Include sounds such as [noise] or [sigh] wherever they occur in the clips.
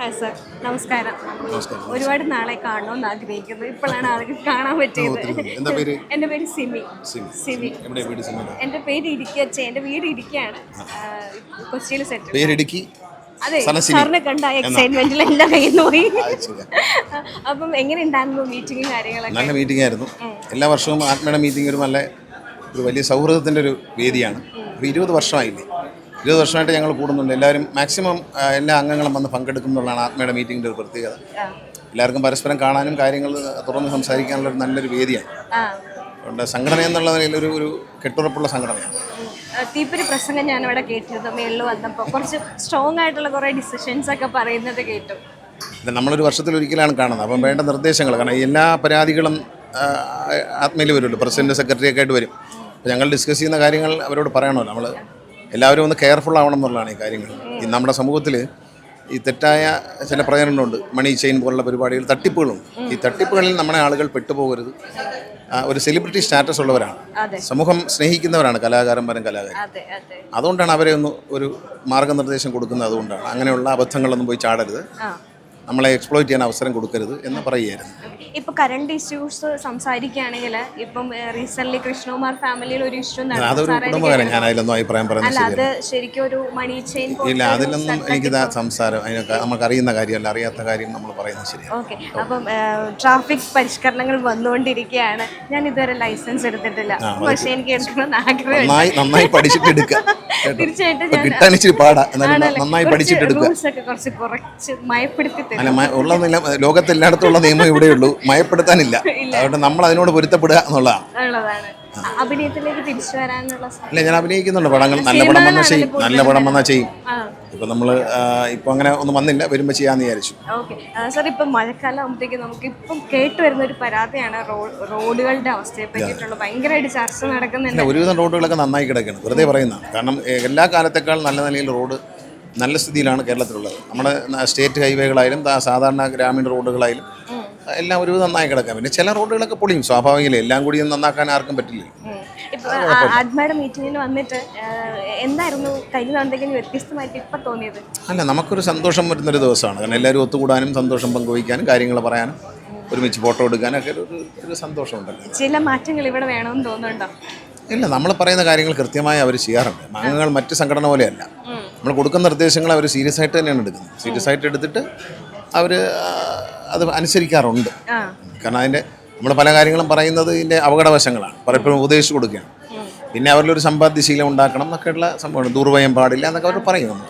Hi sir നമസ്കാരം. ഒരുപാട് നാളെ കാണണമെന്ന് ആഗ്രഹിക്കുന്നു. ഇപ്പോഴാണ് ആൾക്ക് കാണാൻ പറ്റിയത്. എന്റെ എന്താ പേര്? എന്റെ പേര് സിമി. സിമി. എന്റെ പേര് ഇടുക്കി സിമിയുടെ എന്റെ പേര് ഇടുക്കിയച്ച എന്റെ വീട് ഇടുക്കിയാണ്. കൊച്ചിയിൽ സെറ്റ് അതെ. സാറിനെ കണ്ട എക്സൈറ്റ്മെന്റിൽ എല്ലാം കയ്യിൽ നിന്ന് പോയി അപ്പം എങ്ങനെ ഉണ്ടായിരുന്നു മീറ്റിംഗും കാര്യങ്ങളൊക്കെ? നല്ല മീറ്റിംഗ് ആയിരുന്നു. എല്ലാ വർഷവും ആത്മയുടെ മീറ്റിംഗ് ഒരു നല്ല ഒരു വലിയ സൗഹൃദത്തിന്റെ ഒരു വേദിയാണ്. അപ്പോൾ ഇരുപത് വർഷമായില്ലേ? ഇരുപത് വർഷമായിട്ട് ഞങ്ങൾ കൂടുന്നുണ്ട്. എല്ലാവരും മാക്സിമം എല്ലാ അംഗങ്ങളും വന്ന് പങ്കെടുക്കും എന്നുള്ളതാണ് ആത്മയുടെ മീറ്റിങ്ങിന്റെ ഒരു പ്രത്യേകത. എല്ലാവർക്കും പരസ്പരം കാണാനും കാര്യങ്ങൾ തുറന്ന് സംസാരിക്കാനുള്ള ഒരു നല്ലൊരു വേദിയാണ്. അതുകൊണ്ട് സംഘടന എന്നുള്ള നിലയിൽ ഒരു ഒരു കെട്ടുറപ്പുള്ള സംഘടനയാണ്. തീപ്പൊരു പ്രസംഗം ഞാൻ കേട്ടിരുന്നു. മേളിൽ വന്നപ്പോൾ കുറച്ച് സ്ട്രോങ് ആയിട്ടുള്ള കുറേ ഡിസിഷൻസ് ഒക്കെ പറയുന്നത് കേട്ടു. ഇത് നമ്മളൊരു വർഷത്തിൽ ഒരിക്കലാണ് കാണുന്നത്. അപ്പം വേണ്ട നിർദ്ദേശങ്ങൾ കാരണം എല്ലാ പരാതികളും ആത്മയിൽ വരുമല്ലോ. പ്രസിഡന്റ് സെക്രട്ടറി ഒക്കെ ആയിട്ട് വരും. ഞങ്ങൾ ഡിസ്കസ് ചെയ്യുന്ന കാര്യങ്ങൾ അവരോട് പറയണമല്ലോ. നമ്മൾ എല്ലാവരും ഒന്ന് കെയർഫുൾ ആവണം എന്നുള്ളതാണ് ഈ കാര്യങ്ങൾ. ഈ നമ്മുടെ സമൂഹത്തിൽ ഈ തെറ്റായ ചില പ്രചരണമുണ്ട് മണി ചെയിൻ പോലുള്ള പരിപാടികൾ തട്ടിപ്പുകളുണ്ട്. ഈ തട്ടിപ്പുകളിൽ നമ്മുടെ ആളുകൾ പെട്ടുപോകരുത്. ഒരു സെലിബ്രിറ്റി സ്റ്റാറ്റസ് ഉള്ളവരാണ്. സമൂഹം സ്നേഹിക്കുന്നവരാണ് കലാകാരന്മാരും കലാകാരൻ അതെ അതെ. അതുകൊണ്ടാണ് അവരെ ഒന്ന് ഒരു മാർഗനിർദ്ദേശം കൊടുക്കുന്നത്. അതുകൊണ്ടാണ് അങ്ങനെയുള്ള അബദ്ധങ്ങളൊന്നും പോയി ചാടരുത്. നമ്മളെ എക്സ്പ്ലോയിറ്റ് ചെയ്യാൻ അവസരം കൊടുക്കരുത് എന്ന് പറയുകയായിരുന്നു. ഇപ്പൊ കറണ്ട് ഇഷ്യൂസ് സംസാരിക്കുകയാണെങ്കിൽ ഇപ്പം റീസെന്റ് കൃഷ്ണകുമാർ ഫാമിലിയിൽ ഒരു ഇഷ്യൂ അതൊരു കുടുംബകാരം ഞാൻ അതിലൊന്നും അഭിപ്രായം അല്ല അത് ശരിക്കും ഒരു മണി ചെയിൻ ഇല്ല അതിലൊന്നും എനിക്ക് സംസാരം അതിനൊക്കെ നമുക്ക് അറിയുന്ന കാര്യമല്ല അറിയാത്ത കാര്യം നമ്മൾ പറയുന്നത് ശരിയാണ്. ഓക്കെ അപ്പം ട്രാഫിക് പരിഷ്കരണങ്ങൾ വന്നുകൊണ്ടിരിക്കുകയാണ്. ഞാൻ ഇതുവരെ ലൈസൻസ് എടുത്തിട്ടില്ല. പക്ഷേ എനിക്ക് എടുക്കണമെന്ന് ആഗ്രഹം നന്നായി നന്നായി പഠിച്ചിട്ട് എടുക്കുക [laughs] കേട്ടോ. തീർച്ചയായിട്ടും ഇപ്പൊ ഞാൻ കിട്ടാൻ ഇച്ചിരി പാടാ. എന്നാലും നന്നായി പഠിച്ചിട്ട് എടുക്കുക റൂൾസ് ഒക്കെ കുറച്ച് കുറച്ച് മയപ്പെടുത്തി അല്ല ഉള്ളതെന്നില്ല ഉള്ള നില ലോകത്തെല്ലായിടത്തുള്ള നിയമം ഇവിടെയുള്ളൂ. മയപ്പെടുത്താനില്ല. [laughs] അതുകൊണ്ട് നമ്മൾ അതിനോട് പൊരുത്തപ്പെടുക എന്നുള്ളതാണ്. അല്ല അഭിനയത്തിലേക്ക് തിരിച്ചു വരാനുള്ള ഇല്ല ഞാൻ അഭിനയിക്കുന്നുണ്ട് പടങ്ങൾ. നല്ല പടം വന്നാൽ ചെയ്യും. നല്ല പടം വന്നാൽ ചെയ്യും. ഇപ്പൊ നമ്മൾ ഇപ്പൊ അങ്ങനെ ഒന്നും വന്നില്ല. വരുമ്പോ ചെയ്യാന്ന് വിചാരിച്ചു. സാർ ഇപ്പൊ മഴക്കാലം ആകുമ്പോഴത്തേക്ക് നമുക്ക് ഇപ്പം കേട്ട് വരുന്ന ഒരു പരാതിയാണ് റോഡുകളുടെ അവസ്ഥയെ പറ്റിയിട്ടുള്ള ഭയങ്കരമായിട്ട് ചർച്ച നടക്കുന്നുണ്ട്. ഒരുവിധം റോഡുകളൊക്കെ നന്നായി കിടക്കണം വെറുതെ പറയുന്നതാണ്. കാരണം എല്ലാ കാലത്തേക്കാൾ നല്ല നിലയിൽ റോഡ് നല്ല സ്ഥിതിയിലാണ് കേരളത്തിലുള്ളത്. നമ്മുടെ സ്റ്റേറ്റ് ഹൈവേകളായാലും സാധാരണ ഗ്രാമീണ റോഡുകളായാലും എല്ലാം ഒരു നന്നായി കിടക്കാം പിന്നെ ചില റോഡുകളൊക്കെ പൊളിയും. സ്വാഭാവികമല്ലേ? എല്ലാം കൂടി ഒന്നും നന്നാക്കാൻ ആർക്കും പറ്റില്ല. അല്ല നമുക്കൊരു സന്തോഷം വരുന്നൊരു ദിവസമാണ്. കാരണം എല്ലാവരും ഒത്തുകൂടാനും സന്തോഷം പങ്കുവയ്ക്കാനും കാര്യങ്ങൾ പറയാനും ഒരുമിച്ച് ഫോട്ടോ എടുക്കാനൊക്കെ ഒരു സന്തോഷമുണ്ട് ഒരു സന്തോഷമുണ്ടല്ലോ. ചില മാറ്റങ്ങൾ ഇവിടെ വേണമെന്ന് തോന്നുന്നുണ്ടോ? ഇല്ല നമ്മൾ പറയുന്ന കാര്യങ്ങൾ കൃത്യമായി അവർ ചെയ്യാറുണ്ട്. അംഗങ്ങൾ മറ്റു സംഘടന പോലെയല്ല. നമ്മൾ കൊടുക്കുന്ന നിർദ്ദേശങ്ങൾ അവർ സീരിയസ് ആയിട്ട് തന്നെയാണ് എടുക്കുന്നത്. സീരിയസ് ആയിട്ട് എടുത്തിട്ട് അവർ അത് അനുസരിക്കാറുണ്ട്. കാരണം അതിന്റെ നമ്മൾ പല കാര്യങ്ങളും പറയുന്നത് ഇതിന്റെ അപകടവശങ്ങളാണ് പലപ്പോഴും ഉപദേശിച്ച് കൊടുക്കുകയാണ്. പിന്നെ അവരിലൊരു സമ്പാദ്യശീലം ഉണ്ടാക്കണം എന്നൊക്കെയുള്ള സംഭവമാണ്. ദുർവയം പാടില്ല എന്നൊക്കെ അവർ പറയും നമ്മൾ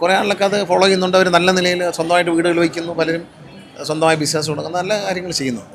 കുറേ ആളൊക്കെ അത് ഫോളോ ചെയ്യുന്നുണ്ട്. അവർ നല്ല നിലയിൽ സ്വന്തമായിട്ട് വീടുകൾ വയ്ക്കുന്നു. പലരും സ്വന്തമായി ബിസിനസ് തുടങ്ങുന്നു. നല്ല കാര്യങ്ങൾ ചെയ്യുന്നുണ്ട്.